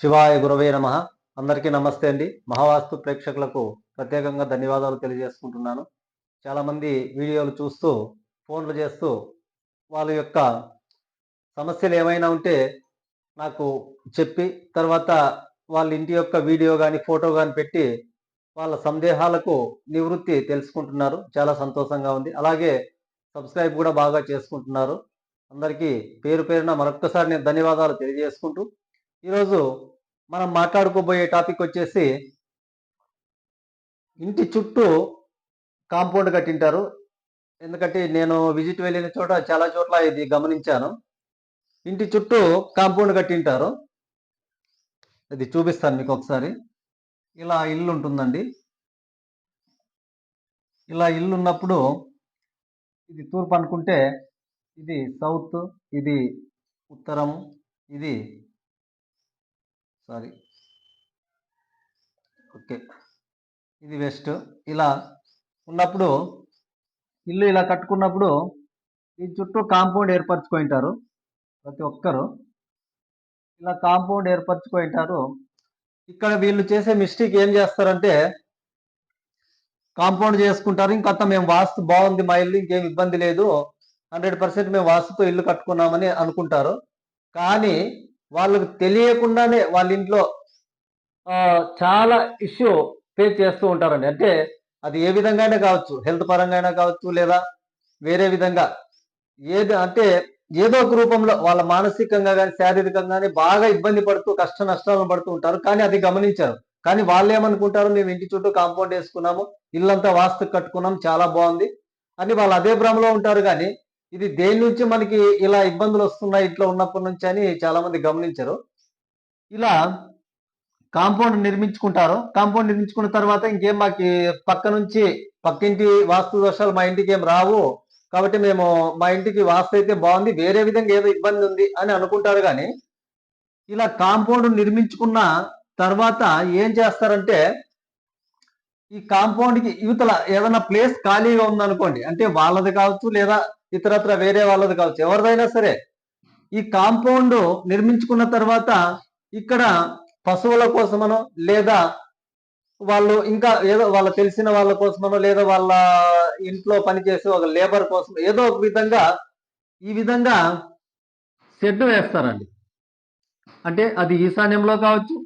శివాయ గురవే నమ. అందరికీ నమస్తే అండి. మహావాస్తు ప్రేక్షకులకు ప్రత్యేకంగా ధన్యవాదాలు తెలియజేసుకుంటున్నాను. చాలామంది వీడియోలు చూస్తూ ఫోన్లు చేస్తూ వాళ్ళ యొక్క సమస్యలు ఏమైనా ఉంటే నాకు చెప్పి తర్వాత వాళ్ళ ఇంటి యొక్క వీడియో కానీ ఫోటో కానీ పెట్టి వాళ్ళ సందేహాలకు నివృత్తి తెలుసుకుంటున్నారు. చాలా సంతోషంగా ఉంది. అలాగే సబ్స్క్రైబ్ కూడా బాగా చేసుకుంటున్నారు. అందరికీ పేరు పేరున మరొక్కసారి నేను ధన్యవాదాలు తెలియజేసుకుంటూ ఈరోజు మనం మాట్లాడుకోబోయే టాపిక్ వచ్చేసి ఇంటి చుట్టూ కాంపౌండ్ కట్టింటారు. ఎందుకంటే నేను విజిట్ వెళ్ళిన చోట చాలా చోట్ల ఇది గమనించాను. ఇంటి చుట్టూ కాంపౌండ్ కట్టింటారు. ఇది చూపిస్తాను మీకు ఒకసారి. ఇలా ఇల్లు ఉంటుందండి. ఇలా ఇల్లు ఉన్నప్పుడు ఇది తూర్పు అనుకుంటే ఇది సౌత్ ఇది ఉత్తరం ఇది సారీ ఓకే ఇది వెస్ట్ ఇలా ఉన్నప్పుడు ఇల్లు ఇలా కట్టుకున్నప్పుడు ఈ చుట్టూ కాంపౌండ్ ఏర్పరచుకుంటారు. ప్రతి ఒక్కరు. ఇలా కాంపౌండ్ ఏర్పరచుకుంటారు. ఇక్కడ వీళ్ళు చేసే మిస్టేక్ ఏం చేస్తారంటే కాంపౌండ్ చేసుకుంటారు. ఇంకొంత మేము వాస్తు బాగుంది మా ఇల్లు ఇంకేం ఇబ్బంది లేదు. హండ్రెడ్ పర్సెంట్ మేము వాస్తుతో ఇల్లు కట్టుకున్నామని అనుకుంటారు. కానీ వాళ్ళకు తెలియకుండానే వాళ్ళ ఇంట్లో చాలా ఇష్యూ ఫేస్ చేస్తూ ఉంటారండి. అంటే అది ఏ విధంగా అయినా కావచ్చు హెల్త్ పరంగా అయినా కావచ్చు లేదా వేరే విధంగా. ఏది అంటే ఏదో ఒక రూపంలో వాళ్ళ మానసికంగా కానీ శారీరకంగా కానీ బాగా ఇబ్బంది పడుతూ కష్ట నష్టాలను పడుతూ ఉంటారు. కానీ అది గమనించారు. కానీ వాళ్ళు ఏమనుకుంటారు మేము ఇంటి చుట్టూ కాంపౌండ్ వేసుకున్నాము ఇల్లంతా వాస్తు కట్టుకున్నాం చాలా బాగుంది అని వాళ్ళు అదే భ్రమలో ఉంటారు. కానీ ఇది దేని నుంచి మనకి ఇలా ఇబ్బందులు వస్తున్నాయి ఇట్లా ఉన్నప్పటి నుంచి అని చాలా మంది గమనించరు. ఇలా కాంపౌండ్ నిర్మించుకుంటారు. కాంపౌండ్ నిర్మించుకున్న తర్వాత ఇంకేం మాకు పక్క నుంచి పక్కింటి వాస్తు దోషాలు మా ఇంటికి ఏం రావు. కాబట్టి మేము మా ఇంటికి వాస్తు అయితే బాగుంది. వేరే విధంగా ఏదో ఇబ్బంది ఉంది అని అనుకుంటారు కానీ ఇలా కాంపౌండ్ నిర్మించుకున్న తర్వాత ఏం చేస్తారంటే ఈ కాంపౌండ్కి యువతల ఏదైనా ప్లేస్ ఖాళీగా ఉందనుకోండి అంటే వాళ్ళది కావచ్చు లేదా ఇతరత్ర వేరే వాళ్ళది కావచ్చు. ఎవరిదైనా సరే ఈ కాంపౌండ్ నిర్మించుకున్న తర్వాత ఇక్కడ పశువుల కోసమనో లేదా వాళ్ళు ఇంకా ఏదో వాళ్ళ తెలిసిన వాళ్ళ కోసమనో లేదా వాళ్ళ ఇంట్లో పనిచేసే ఒక లేబర్ కోసం ఏదో ఒక విధంగా ఈ విధంగా షెడ్ వేస్తారండి. అంటే అది ఈశాన్యంలో కావచ్చు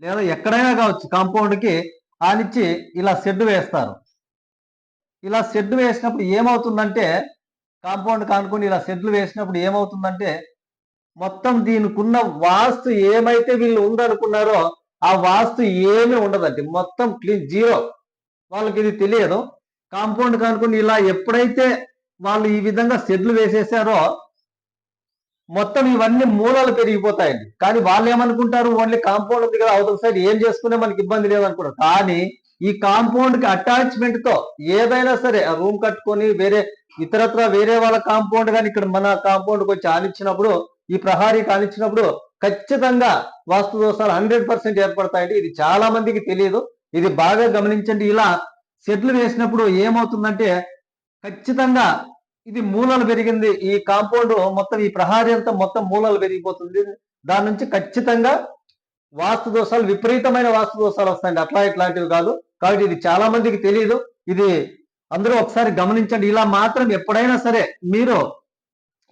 లేదా ఎక్కడైనా కావచ్చు కాంపౌండ్కి ఆనిచ్చి ఇలా షెడ్ వేస్తారు. ఇలా షెడ్ వేసినప్పుడు ఏమవుతుందంటే కాంపౌండ్ కానుకొని ఇలా షెడ్లు వేసినప్పుడు ఏమవుతుందంటే మొత్తం దీనికున్న వాస్తు ఏమైతే వీళ్ళు ఉందనుకున్నారో ఆ వాస్తు ఏమీ ఉండదండి. మొత్తం క్లీన్ జీరో. వాళ్ళకి ఇది తెలియదు. కాంపౌండ్ కానుకొని ఇలా ఎప్పుడైతే వాళ్ళు ఈ విధంగా షెడ్లు వేసేసారో మొత్తం ఇవన్నీ మూలాలు పెరిగిపోతాయండి. కానీ వాళ్ళు ఏమనుకుంటారు ఓన్లీ కాంపౌండ్ ఉంది కదా అవతల సైడ్ ఏం చేసుకునే మనకి ఇబ్బంది లేదనుకుంటారు. కానీ ఈ కాంపౌండ్కి అటాచ్మెంట్తో ఏదైనా సరే రూమ్ కట్టుకొని వేరే ఇతరత్ర వేరే వాళ్ళ కాంపౌండ్ కానీ ఇక్కడ మన కాంపౌండ్కి వచ్చి ఆనిచ్చినప్పుడు ఈ ప్రహారీ కానిచ్చినప్పుడు ఖచ్చితంగా వాస్తు దోషాలు హండ్రెడ్ పర్సెంట్ ఏర్పడతాయండి. ఇది చాలా మందికి తెలియదు. ఇది బాగా గమనించండి. ఇలా సెట్లు వేసినప్పుడు ఏమవుతుందంటే ఖచ్చితంగా ఇది మూలలు పెరిగింది. ఈ కాంపౌండ్ మొత్తం ఈ ప్రహారీ అంతా మొత్తం మూలలు పెరిగిపోతుంది. దాని నుంచి ఖచ్చితంగా వాస్తు దోషాలు విపరీతమైన వాస్తు దోషాలు వస్తాయండి. అట్లా ఇట్లాంటివి కాదు. కాబట్టి ఇది చాలా మందికి తెలియదు. ఇది అందరూ ఒకసారి గమనించండి. ఇలా మాత్రం ఎప్పుడైనా సరే మీరు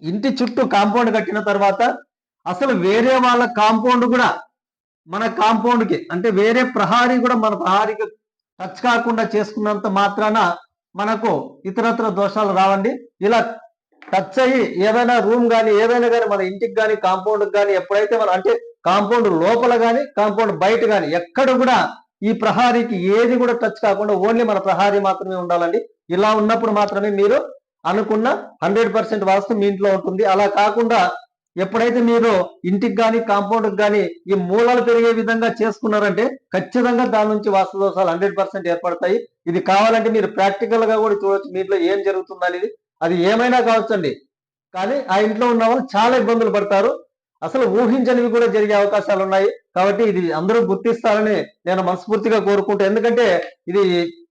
ఇంటి చుట్టూ కాంపౌండ్ కట్టిన తర్వాత అసలు వేరే వాళ్ళ కాంపౌండ్ కూడా మన కాంపౌండ్కి అంటే వేరే ప్రహారీ కూడా మన ప్రహారీకి టచ్ కాకుండా చేసుకున్నంత మాత్రాన మనకు ఇతరత్ర దోషాలు రావండి. ఇలా టచ్ అయ్యి ఏదైనా రూమ్ కానీ ఏదైనా కానీ మన ఇంటికి కానీ కాంపౌండ్ కానీ ఎప్పుడైతే మనం అంటే కాంపౌండ్ లోపల కానీ కాంపౌండ్ బయట కానీ ఎక్కడ కూడా ఈ ప్రహారీకి ఏది కూడా టచ్ కాకుండా ఓన్లీ మన ప్రహారీ మాత్రమే ఉండాలండి. ఇలా ఉన్నప్పుడు మాత్రమే మీరు అనుకున్న హండ్రెడ్ పర్సెంట్ వాస్తు మీ ఇంట్లో ఉంటుంది. అలా కాకుండా ఎప్పుడైతే మీరు ఇంటికి కానీ కాంపౌండ్ కానీ ఈ మూలాలు పెరిగే విధంగా చేసుకున్నారంటే ఖచ్చితంగా దాని నుంచి వాస్తు దోషాలు హండ్రెడ్ పర్సెంట్ ఏర్పడతాయి. ఇది కావాలంటే మీరు ప్రాక్టికల్గా కూడా చూడొచ్చు మీ ఇంట్లో ఏం జరుగుతుంది అనేది. అది ఏమైనా కావచ్చండి. కానీ ఆ ఇంట్లో ఉన్న వాళ్ళు చాలా ఇబ్బందులు పడతారు. అసలు ఊహించనివి కూడా జరిగే అవకాశాలు ఉన్నాయి. కాబట్టి ఇది అందరూ గుర్తిస్తారని నేను మనస్ఫూర్తిగా కోరుకుంటా. ఎందుకంటే ఇది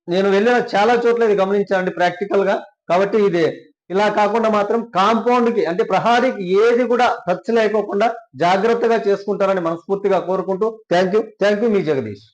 నేను వెళ్ళిన చాలా చోట్ల ఇది గమనించానండి ప్రాక్టికల్గా. కాబట్టి ఇది ఇలా కాకుండా మాత్రం కాంపౌండ్కి అంటే ప్రహారీకి ఏది కూడా టచ్ లేకోకుండా జాగ్రత్తగా చేసుకుంటారని మనస్ఫూర్తిగా కోరుకుంటూ థ్యాంక్ యూ థ్యాంక్ యూ మీ జగదీష్.